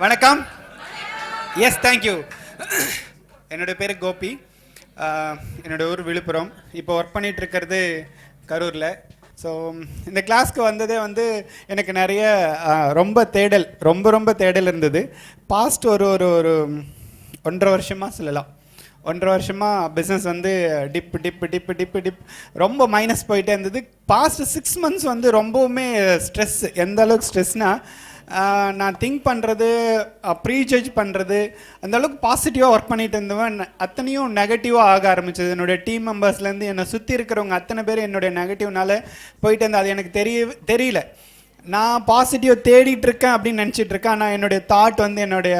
வணக்கம். Yes thank you என்னோட பேர் கோபி. ஆஹ், என்னோட ஊர் விழுப்புரம். இப்போ ஒர்க் பண்ணிட்டு இருக்கிறது கரூரில். ஸோ இந்த கிளாஸ்க்கு வந்ததே வந்து எனக்கு நிறைய ரொம்ப தேடல் ரொம்ப ரொம்ப தேடல் இருந்தது. பாஸ்ட் ஒரு ஒரு ஒரு ஒன்றரை வருஷமாக சொல்லலாம். ஒன்றரை வருஷமாக பிஸ்னஸ் வந்து dip dip dip dip dip ரொம்ப மைனஸ் போயிட்டே இருந்தது. பாஸ்ட் சிக்ஸ் மந்த்ஸ் வந்து ரொம்பவுமே ஸ்ட்ரெஸ் எந்த அளவுக்கு ஸ்ட்ரெஸ்னால் நான் திங்க் பண்ணுறது ப்ரீ ஜட்ஜ் பண்ணுறது அந்தளவுக்கு பாசிட்டிவாக ஒர்க் பண்ணிட்டு இருந்தவன். அத்தனையும் நெகட்டிவாக ஆக ஆரம்பிச்சது. என்னுடைய டீம் மெம்பர்ஸ்லேருந்து என்னை சுற்றி இருக்கிறவங்க அத்தனை பேர் என்னுடைய நெகட்டிவ்னால போயிட்டு இருந்தது அது எனக்கு தெரிய தெரியல. நான் பாசிட்டிவ் தேடிட்டு இருக்கேன் அப்படின்னு நினச்சிட்டு இருக்கேன். ஆனால் என்னுடைய தாட் வந்து என்னுடைய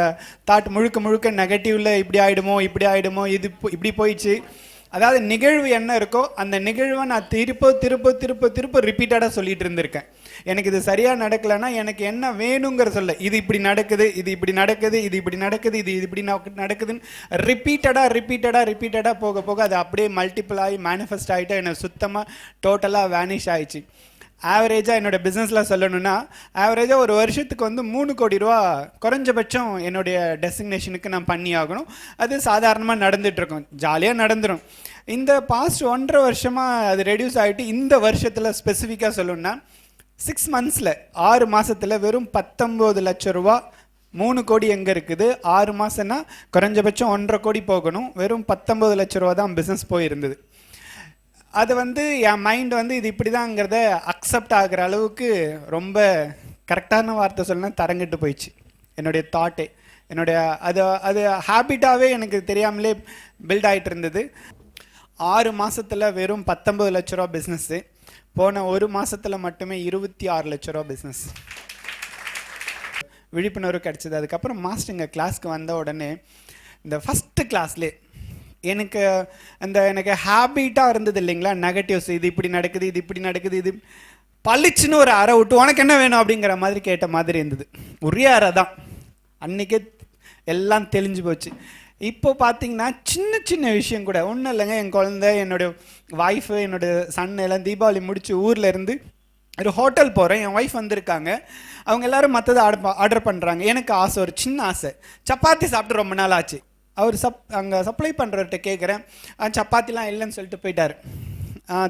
தாட் முழுக்க முழுக்க நெகட்டிவில் இப்படி ஆகிடுமோ இப்படி ஆகிடுமோ இது இப்படி போயிடுச்சு. அதாவது நிகழ்வு என்ன இருக்கோ அந்த நிகழ்வை நான் திருப்ப திருப்ப திருப்ப திருப்ப ரிப்பீட்டடாக சொல்லிகிட்டு இருந்திருக்கேன். எனக்கு இது சரியாக நடக்கலைன்னா எனக்கு என்ன வேணுங்கிற சொல்ல இது இப்படி நடக்குது இது இப்படி நடக்குது இது இப்படி நடக்குது இது இப்படி நடக்குதுன்னு ரிப்பீட்டடாக ரிப்பீட்டடாக ரிப்பீட்டடாக போக போக அது அப்படியே மல்டிபிள் ஆகி மேனிஃபெஸ்ட் ஆகிட்டு எனக்கு சுத்தமாக டோட்டலாக வேனிஷ் ஆயிடுச்சு. ஆவரேஜாக என்னோட பிஸ்னஸில் சொல்லணும்னா ஆவரேஜாக ஒரு வருஷத்துக்கு வந்து மூணு கோடி ரூபா குறைஞ்சபட்சம் என்னுடைய டெஸ்டினேஷனுக்கு நான் பண்ணி ஆகணும். அது சாதாரணமாக நடந்துகிட்ருக்கும் ஜாலியாக நடந்துடும் இந்த பாஸ்ட் ஒன்றரை வருஷமாக அது ரெடியூஸ் ஆகிட்டு இந்த வருஷத்தில் ஸ்பெசிஃபிக்காக சொல்லணும்னா சிக்ஸ் மந்த்ஸில் ஆறு மாதத்தில் வெறும் பத்தொம்போது லட்ச ரூபா. மூணு கோடி எங்கே இருக்குது? ஆறு மாதம்னா குறைஞ்சபட்சம் ஒன்றரை கோடி போகணும். வெறும் பத்தொம்பது லட்ச ரூபா தான் பிஸ்னஸ் போயிருந்தது. அது வந்து என் மைண்ட் வந்து இது இப்படி தாங்கிறத அக்செப்ட் ஆகிற அளவுக்கு ரொம்ப கரெக்டான வார்த்தை சொல்லணும்னா தரங்கிட்டு போயிடுச்சு. என்னுடைய தாட்டே என்னுடைய அது அது ஹேபிட்டாகவே எனக்கு தெரியாமலே பில்ட் ஆகிட்டு இருந்தது. ஆறு மாதத்தில் வெறும் பத்தொம்பது லட்ச ரூபா பிஸ்னஸ்ஸு போன ஒரு மாசத்துல மட்டுமே இருபத்தி ஆறு லட்ச ரூபா பிஸ்னஸ் விழிப்புணர்வு கிடைச்சது. அதுக்கப்புறம் மாஸ்டர் இங்கே கிளாஸ்க்கு வந்த உடனே இந்த ஃபஸ்ட்டு கிளாஸ்லே எனக்கு அந்த எனக்கு ஹேபிட்டாக இருந்தது இல்லைங்களா? நெகட்டிவ்ஸ் இது இப்படி நடக்குது இது இப்படி நடக்குது இது பளிச்சுன்னு ஒரு அறை விட்டு உனக்கு என்ன வேணும்? அப்படிங்கிற மாதிரி கேட்ட மாதிரி இருந்தது. ஒரே அறை தான் அன்றைக்கே எல்லாம் தெளிஞ்சு போச்சு. இப்போ பார்த்தீங்கன்னா சின்ன சின்ன விஷயம் கூட. ஒன்றும் இல்லைங்க என் குழந்த என்னுடைய ஒய்ஃபு என்னோட சன் எல்லாம் தீபாவளி முடித்து ஊரில் இருந்து ஒரு ஹோட்டல் போகிறேன் என் ஒய்ஃப் வந்திருக்காங்க. அவங்க எல்லாரும் மற்றது ஆர்டர் ஆர்டர் பண்ணுறாங்க எனக்கு ஆசை ஒரு சின்ன ஆசை. சப்பாத்தி சாப்பிட்டு ரொம்ப நாள் ஆச்சு. அவர் சப் அங்கே சப்ளை பண்ணுறவர்கிட்ட கேட்குறேன் சப்பாத்திலாம் இல்லைன்னு சொல்லிட்டு போயிட்டார்.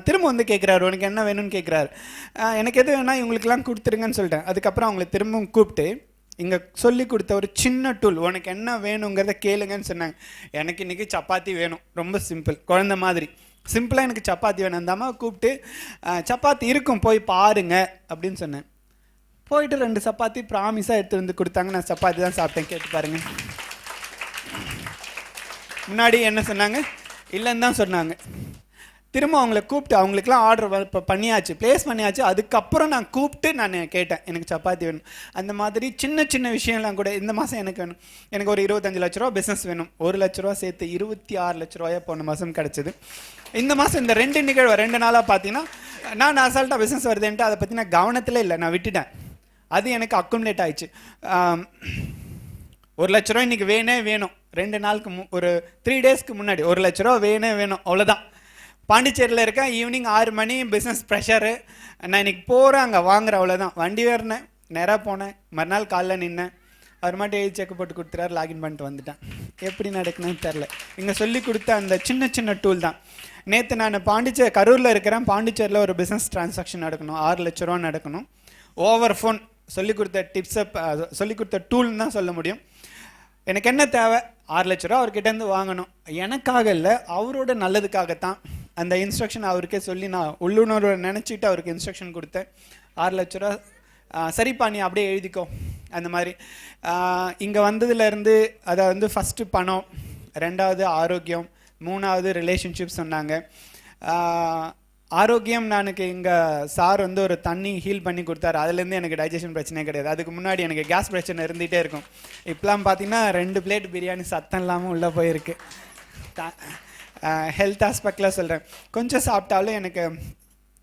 திரும்ப வந்து கேட்குறாரு உனக்கு என்ன வேணும்னு கேட்குறாரு எனக்கு எது வேணால் இவங்களுக்குலாம் கொடுத்துருங்கன்னு சொல்லிட்டேன். அதுக்கப்புறம் அவங்களை திரும்பவும் கூப்பிட்டு இங்கே சொல்லி கொடுத்த ஒரு சின்ன டூல் உனக்கு என்ன வேணுங்கிறத கேளுங்கன்னு சொன்னாங்க. எனக்கு இன்றைக்கி சப்பாத்தி வேணும். ரொம்ப சிம்பிள் குழந்த மாதிரி. சிம்பிளாக எனக்கு சப்பாத்தி வேணும். அந்த கூப்பிட்டு சப்பாத்தி இருக்கும் போய் பாருங்க அப்படின்னு சொன்னேன். போயிட்டு ரெண்டு சப்பாத்தி ப்ராமிஸாக எடுத்து வந்து கொடுத்தாங்க. நான் சப்பாத்தி தான் சாப்பிட்டேன். கேட்டு பாருங்க. முன்னாடி என்ன சொன்னாங்க? இல்லைன்னு தான் சொன்னாங்க. திரும்ப அவங்கள கூப்பிட்டு அவங்களுக்குலாம் ஆர்டர் இப்போ பண்ணியாச்சு ப்ளேஸ் பண்ணியாச்சு. அதுக்கப்புறம் நான் கூப்பிட்டு நான் கேட்டேன் எனக்கு சப்பாத்தி வேணும். அந்த மாதிரி சின்ன சின்ன விஷயம்லாம் கூட இந்த மாதம் எனக்கு வேணும். எனக்கு ஒரு இருபத்தஞ்சு லட்ச ரூபா பிஸ்னஸ் வேணும். ஒரு லட்ச ரூபா சேர்த்து இருபத்தி ஆறு லட்ச ரூபாயா போன மாதம் கிடச்சிது. இந்த மாதம் இந்த ரெண்டு நிகழ்வு ரெண்டு நாளாக பார்த்தீங்கன்னா நான் அசால்ட்டாக பிஸ்னஸ் வருதுன்ட்டு அதை பற்றி நான் கவனத்தில் இல்லை நான் விட்டுட்டேன். அது எனக்கு அக்குமுலேட் ஆயிடுச்சு. ஒரு லட்ச ரூபா இன்றைக்கி வேணே வேணும். ரெண்டு நாளுக்கு மு ஒரு த்ரீ டேஸ்க்கு முன்னாடி ஒரு லட்ச ரூபா வேணே வேணும். அவ்வளோதான் பாண்டிச்சேரியில் இருக்கேன். ஈவினிங் ஆறு மணி பிஸ்னஸ் ப்ரெஷரு நான் இன்னைக்கு போகிறேன் அங்கே வாங்குறேன் அவ்வளோதான் வண்டி ஏறினேன் நேராக போனேன். மறுநாள் காலைல நின்னேன். அவர் மட்டும் எழுதி செக் போட்டு கொடுத்துறாரு லாகின் பண்ணிட்டு வந்துட்டேன். எப்படி நடக்கணும்னு தெரில இங்கே சொல்லி கொடுத்த அந்த சின்ன சின்ன டூல் தான். நேற்று நான் பாண்டிச்சேரி கரூரில் இருக்கிறேன். பாண்டிச்சேரியில் ஒரு பிஸ்னஸ் டிரான்சாக்ஷன் நடக்கணும். ஆறு லட்ச ரூபா நடக்கணும். ஓவர் ஃபோன் சொல்லி கொடுத்த டிப்ஸை சொல்லி கொடுத்த டூல்னு தான் சொல்ல முடியும். எனக்கு என்ன தேவை? ஆறு லட்ச ரூபா அவர்கிட்ட இருந்து வாங்கணும். எனக்காக இல்லை அவரோட நல்லதுக்காகத்தான் அந்த இன்ஸ்ட்ரக்ஷன் அவருக்கே சொல்லி நான் உள்ளுணர்வை நினச்சிட்டு அவருக்கு இன்ஸ்ட்ரக்ஷன் கொடுத்தேன். ஆறு லட்ச ரூபா சரிப்பா நீ அப்படியே எழுதிக்கோ. அந்த மாதிரி. இங்கே வந்ததுலேருந்து அதை வந்து ஃபஸ்ட்டு பணம் ரெண்டாவது ஆரோக்கியம் மூணாவது ரிலேஷன்ஷிப் சொன்னாங்க. ஆரோக்கியம் நானுக்கு இங்கே சார் வந்து ஒரு தண்ணி ஹீல் பண்ணி கொடுத்தாரு. அதுலேருந்து எனக்கு டைஜஷன் பிரச்சனை கிடையாது. அதுக்கு முன்னாடி எனக்கு கேஸ் பிரச்சனை இருந்துகிட்டே இருக்கும். இப்போலாம் பார்த்தீங்கன்னா ரெண்டு பிளேட் பிரியாணி சத்தம் இல்லாமல் உள்ளே போயிருக்கு. ஹெல்த் ஆஸ்பெக்டில் சொல்கிறேன் கொஞ்சம் சாப்பிட்டாலும் எனக்கு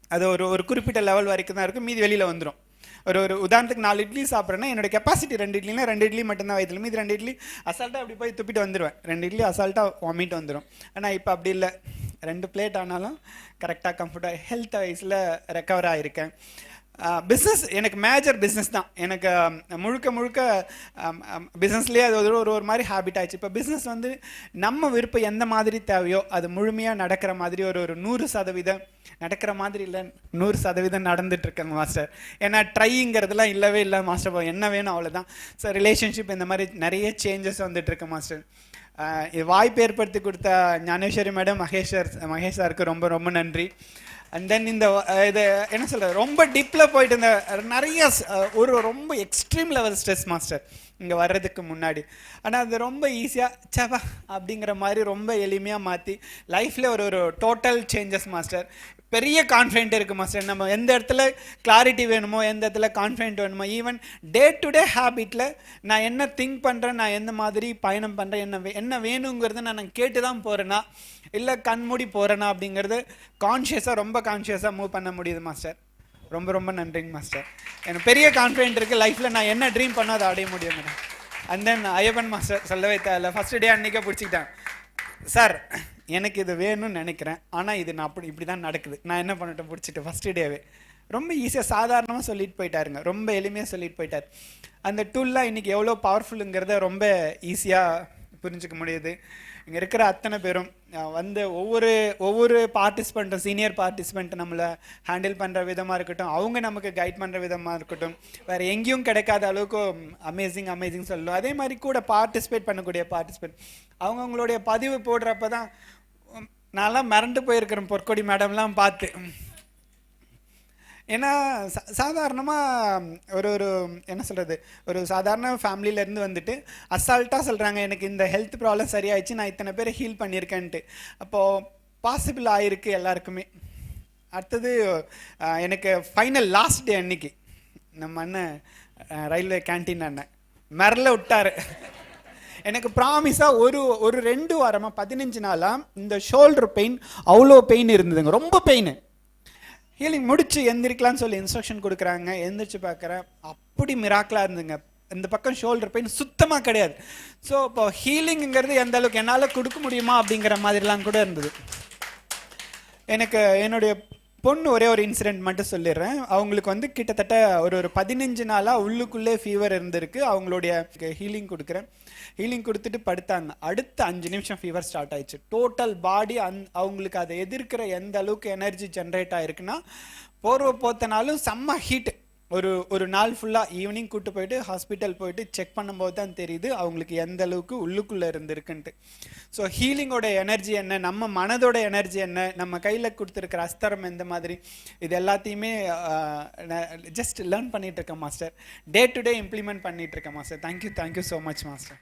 அது ஒரு ஒரு குறிப்பிட்ட லெவல் வரைக்கும் தான் இருக்கும். மீதி வெளியில் வந்துடும் ஒரு ஒரு உதாரணத்துக்கு நாலு இட்லி சாப்பிட்றேன்னா என்னோட கெப்பாசிட்டி ரெண்டு இட்லினா ரெண்டு இட்லி மட்டும்தான் வயதில் மீதி ரெண்டு இட்லி அசால்ட்டாக அப்படி போய் துப்பிட்டு வந்துடுவேன் ரெண்டு இட்லி அசால்ட்டாக வாமிட் வந்துடும் ஆனால் இப்போ அப்படி இல்லை. ரெண்டு பிளேட் ஆனாலும் கரெக்டாக கம்ஃபர்ட்டாக ஹெல்த் வைஸில் ரெக்கவர் ஆகிருக்கேன் பிஸ்னஸ் எனக்கு மேஜர் பிஸ்னஸ் தான். எனக்கு முழுக்க முழுக்க பிஸ்னஸ்லேயே அது ஒரு ஒரு ஒரு மாதிரி ஹேபிட் ஆயிடுச்சு. இப்போ பிஸ்னஸ் வந்து நம்ம விருப்பம் எந்த மாதிரி தேவையோ அது முழுமையாக நடக்கிற மாதிரி ஒரு ஒரு நூறு சதவீதம் நடக்கிற மாதிரி இல்லை நூறு சதவீதம் நடந்துட்டுருக்கேன் மாஸ்டர் ஏன்னா ட்ரைங்கிறதுலாம் இல்லவே இல்லை மாஸ்டர் என்ன வேணும் அவ்வளோதான் ஸோ ரிலேஷன்ஷிப் இந்த மாதிரி நிறைய சேஞ்சஸ் வந்துட்டுருக்கு மாஸ்டர் இது வாய்ப்பு ஏற்படுத்தி கொடுத்த ஞானேஸ்வரி மேடம் மகேஷ் சார் மகேஷ் சாருக்கு ரொம்ப ரொம்ப நன்றி. அண்ட் தென் இந்த இது என்ன சொல்கிறது ரொம்ப டீப்பில் போயிட்டு இந்த நிறைய ஒரு ரொம்ப எக்ஸ்ட்ரீம் லெவல் ஸ்ட்ரெஸ் மாஸ்டர் இங்கே வர்றதுக்கு முன்னாடி. ஆனால் அது ரொம்ப ஈஸியாக சவா அப்படிங்கிற மாதிரி ரொம்ப எளிமையாக மாற்றி லைஃப்பில் ஒரு ஒரு டோட்டல் சேஞ்சஸ் மாஸ்டர் பெரிய கான்ஃபிடென்ட் இருக்குது மாஸ்டர் நம்ம எந்த இடத்துல கிளாரிட்டி வேணுமோ எந்த இடத்துல கான்ஃபிடென்ட் வேணுமோ ஈவன் டே டு டே ஹேபிட்டில் நான் என்ன திங்க் பண்ணுறேன் நான் எந்த மாதிரி பயணம் பண்ணுறேன் என்ன வே- என்ன வேணுங்கிறத நான் கேட்டு தான் போகிறேன்னா இல்லை கண்மூடி போகிறேனா அப்படிங்கிறது கான்ஷியஸாக ரொம்ப கான்ஷியஸாக மூவ் பண்ண முடியுது மாஸ்டர் ரொம்ப ரொம்ப நன்றிங்க மாஸ்டர். எனக்கு பெரிய கான்ஃபிடென்ட் இருக்குது லைஃப்பில் நான் என்ன ட்ரீம் பண்ணோ அதை அடைய முடியும் madam and then Ayyappan master சொல்லவே தேவையில்ல ஃபஸ்ட்டு டே அன்றைக்கே பிடிச்சிக்கிட்டேன். சார் எனக்கு இது வேணும்னு நினைக்கிறேன். ஆனால் இது நான் அப்படி இப்படி தான் நடக்குது. நான் என்ன பண்ணட்டும்? பிடிச்சிட்டு ஃபஸ்ட்டு டேவே ரொம்ப ஈஸியாக சாதாரணமாக சொல்லிட்டு போயிட்டாருங்க. ரொம்ப எளிமையாக சொல்லிட்டு போயிட்டார். அந்த டூல்லாம் இன்றைக்கி எவ்வளோ பவர்ஃபுல்லுங்கிறத ரொம்ப ஈஸியாக புரிஞ்சுக்க முடியுது. இங்கே இருக்கிற அத்தனை பேரும் வந்து ஒவ்வொரு ஒவ்வொரு பார்ட்டிசிபெண்ட்டும் சீனியர் பார்ட்டிசிபெண்ட் நம்மளை ஹேண்டில் பண்ணுற விதமாக இருக்கட்டும் அவங்க நமக்கு கைட் பண்ணுற விதமாக இருக்கட்டும் வேறு எங்கேயும் கிடைக்காத அளவுக்கு அமேசிங் அமேசிங் சொல்லணும். அதே மாதிரி கூட பார்ட்டிசிபேட் பண்ணக்கூடிய பார்ட்டிசிபேட் அவங்கவுங்களுடைய பதிவு போடுறப்ப தான் நான்லாம் மறந்து போயிருக்கிறேன் பொற்கொடி மேடம்லாம் பார்த்து. ஏன்னா சா சாதாரணமாக ஒரு ஒரு என்ன சொல்கிறது ஒரு சாதாரண ஃபேமிலியிலேருந்து வந்துட்டு அசால்ட்டாக சொல்கிறாங்க எனக்கு இந்த ஹெல்த் ப்ராப்ளம் சரியாயிடுச்சு நான் இத்தனை பேரை ஹீல் பண்ணியிருக்கேன்ட்டு. அப்போது பாசிபிள் ஆகிருக்கு எல்லாருக்குமே. அடுத்தது எனக்கு ஃபைனல் லாஸ்ட் டே அன்னைக்கு நம்ம அண்ணன் ரயில்வே கேன்டீன் அண்ணன் மிரல விட்டார். எனக்கு ப்ராமிஸாக ஒரு ஒரு ரெண்டு வாரமாக பதினஞ்சு நாளாக இந்த ஷோல்டர் பெயின் அவ்வளோ பெயின் இருந்ததுங்க. ரொம்ப பெயின் ஹீலிங் முடிச்சு எந்திரிக்கலாம்னு சொல்லி இன்ஸ்ட்ரக்ஷன் கொடுக்குறாங்க. எந்திரிச்சு பார்க்குறேன். அப்படி மிராக்கலாக இருந்துங்க. இந்த பக்கம் ஷோல்டர் பெயின் சுத்தமாக கிடையாது. ஸோ இப்போ ஹீலிங்கிறது எந்த அளவுக்கு என்னால் கொடுக்க முடியுமா அப்படிங்கிற மாதிரிலாம் கூட இருந்தது. எனக்கு என்னுடைய பொண்ணு ஒரே ஒரு இன்சிடென்ட் மட்டும் சொல்லிடுறேன். அவங்களுக்கு வந்து கிட்டத்தட்ட ஒரு ஒரு பதினஞ்சு நாளாக உள்ளுக்குள்ளே ஃபீவர் இருந்திருக்கு. அவங்களுடைய ஹீலிங் கொடுக்குறேன். ஹீலிங் கொடுத்துட்டு படுத்தாங்க. அடுத்த அஞ்சு நிமிஷம் ஃபீவர் ஸ்டார்ட் ஆயிடுச்சு. டோட்டல் பாடி அந் அவங்களுக்கு அதை எதிர்க்கிற எந்த அளவுக்கு எனர்ஜி ஜென்ரேட் ஆயிருக்குன்னா போர்வை போத்தனாலும் செம்ம ஹீட் ஒரு ஒரு நாள் ஃபுல்லாக ஈவினிங் கூட்டு போயிட்டு ஹாஸ்பிட்டல் போயிட்டு செக் பண்ணும்போது தான் தெரியுது அவங்களுக்கு எந்த அளவுக்கு உள்ளுக்குள்ளே இருந்திருக்குன்ட்டு. ஸோ ஹீலிங்கோட எனர்ஜி என்ன? நம்ம மனதோட எனர்ஜி என்ன? நம்ம கையில் கொடுத்துருக்கிற அஸ்திரம் எந்த மாதிரி? இது எல்லாத்தையுமே ஜஸ்ட் லேர்ன் பண்ணிகிட்ருக்கேன் master day to day implement பண்ணிகிட்ருக்கேன் master thank you thank you so much master